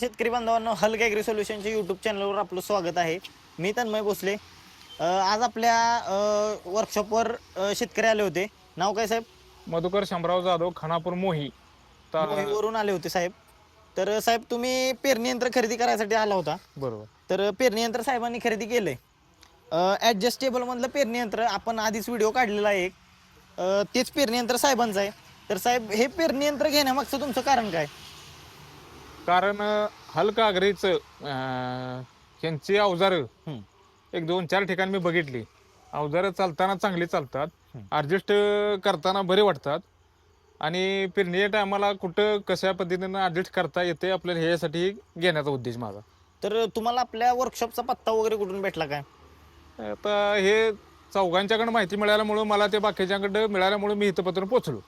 शेतकरी बांधवांनो हलक ॲग्री सोल्युशनच्या यूट्यूब चॅनलवर आपलं स्वागत आहे. मी तन्मय भोसले. आज आपल्या वर्कशॉपवर शेतकरी आले होते. नाव काय साहेब? मधुकर शंभराव जाधव खानापूर मोही. मोहीवरून आले होते साहेब. तर साहेब तुम्ही पेरणी यंत्र खरेदी करायसाठी आला होता. बरोबर. तर पेरणी यंत्र साहेबांनी खरेदी केलंय. ॲडजस्टेबल मधलं पेरणी यंत्र आपण आधीच व्हिडिओ काढलेला आहे तेच पेरणी यंत्र साहेबांचं आहे. तर साहेब हे पेरणी यंत्र घेण्यामागचं तुमचं कारण काय? कारण अं, हलका आगरीच यांची अवजारं. एक दोन चार ठिकाणी मी बघितली. अवजारं चालताना चांगली चालतात. ऍडजस्ट करताना बरे वाटतात. आणि पेरणी टायमाला कुठं कशा पद्धतीनं ऍडजस्ट करता येते आपल्याला ह्यासाठी घेण्याचा उद्देश माझा. तर तुम्हाला आपल्या वर्कशॉपचा पत्ता वगैरे कुठून भेटला काय? आता हे चौघांच्याकडे माहिती मिळाल्यामुळं मला ते बाकीच्याकडं मिळाल्यामुळं मी इथं पत्र पोचलो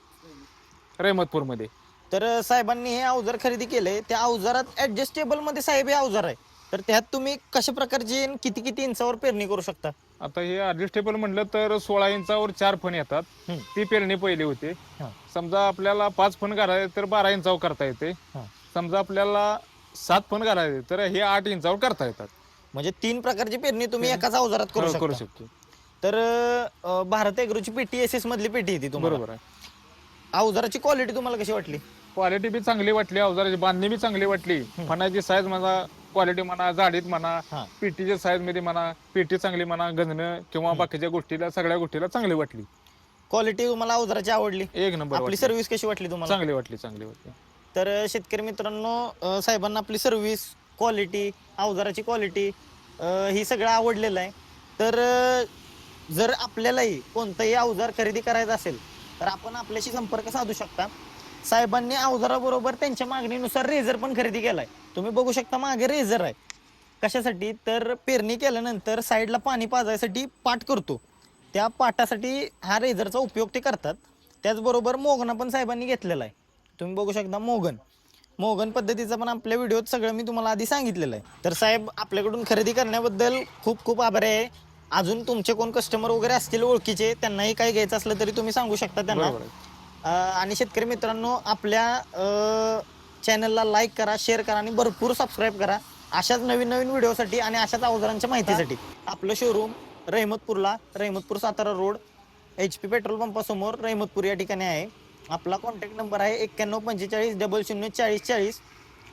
रहमतपूरमध्ये. तर साहेबांनी हे अवजार खरेदी केले. त्या अवजारात ऍडजस्टेबलमध्ये साहेब हे अवजार आहे. तर त्यात तुम्ही कशा प्रकारची आणि किती किती इंचावर पेरणी करू शकता? आता हे ऍडजस्टेबल म्हणलं तर सोळा इंचावर चार फण येतात. हं. ती पेरणी पहिली होते. हं. समजा आपल्याला पाच फण करायचे तर बारा इंचावर करता येते. हं. समजा आपल्याला सात फण करायचे तर हे आठ इंचावर करता येतात. म्हणजे तीन प्रकारची पेरणी तुम्ही एकाच अवजारात करू हो, करू शकता. शकतो तर अं, भारत एग्रोची पेटी एस एस मधली पेटी येते तुम्हाला. बरोबर आहे. अवजाराची क्वालिटी तुम्हाला कशी वाटली? क्वालिटी बी चांगली वाटली अवजाराची बांधणी बी चांगली वाटली. फणाची साईज म्हणा क्वालिटी म्हणा जाडीत म्हणा पेटीच्या साईजमध्ये म्हणा पेटी चांगली म्हणा गंजणं किंवा बाकीच्या गोष्टीला सगळ्या गोष्टीला चांगली वाटली. क्वालिटी तुम्हाला अवजाराची आवडली. एक नंबर आपली वाटली. सर्व्हिस कशी वाटली तुम्हाला? चांगली वाटली चांगली वाटली. तर शेतकरी मित्रांनो अ, साहेबांना आपली सर्व्हिस क्वालिटी अवजाराची क्वालिटी ही सगळं आवडलेलं आहे. तर अ, जर आपल्यालाही कोणतंही अवजार खरेदी करायचं असेल तर आपण आपल्याशी संपर्क साधू शकता. साहेबांनी अवजाराबरोबर त्यांच्या मागणीनुसार रेझर पण खरेदी केलाय. तुम्ही बघू शकता मागे रेझर आहे. कशासाठी? तर पेरणी केल्यानंतर साईडला पाणी पाजायसाठी पाट करतो. त्या पाटासाठी हा रेझरचा उपयोग ते करतात. त्याचबरोबर मोगना पण साहेबांनी घेतलेला आहे. तुम्ही बघू शकता मोगन. मोगन पद्धतीचं पण आपल्या व्हिडिओत सगळं मी तुम्हाला आधी सांगितलेलं आहे. तर साहेब आपल्याकडून खरेदी करण्याबद्दल खूप खूप आभार आहे. अजून तुमचे कोण कस्टमर वगैरे असतील ओळखीचे त्यांनाही काही घ्यायचं असलं तरी तुम्ही सांगू शकता त्यांना. बरोबर आणि शेतकरी मित्रांनो आपल्या चॅनलला लाईक करा शेअर करा आणि भरपूर सबस्क्राईब करा अशाच नवीन नवीन व्हिडिओसाठी आणि अशाच अवजारांच्या माहितीसाठी. आपलं showroom रहिमतपूरला Rahimatpur Satara road H P petrol पंपासमोर Rahimatpur या ठिकाणी आहे. आपला कॉन्टॅक्ट नंबर आहे एक्क्याण्णव पंचेचाळीस डबल शून्य चाळीस चाळीस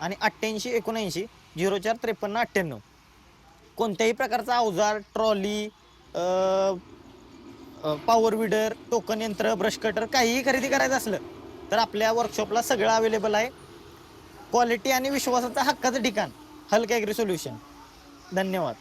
आणि अठ्ठ्याऐंशी एकोणऐंशी झिरो चार त्रेपन्न अठ्ठ्याण्णव. कोणत्याही प्रकारचा अवजार ट्रॉली पॉवर विडर टोकन यंत्र ब्रश कटर काहीही खरेदी करायचं असलं तर आपल्या वर्कशॉपला सगळं अवेलेबल आहे. क्वालिटी आणि विश्वासाचा हक्काचं ठिकाण हलक ॲग्री सोल्युशन धन्यवाद.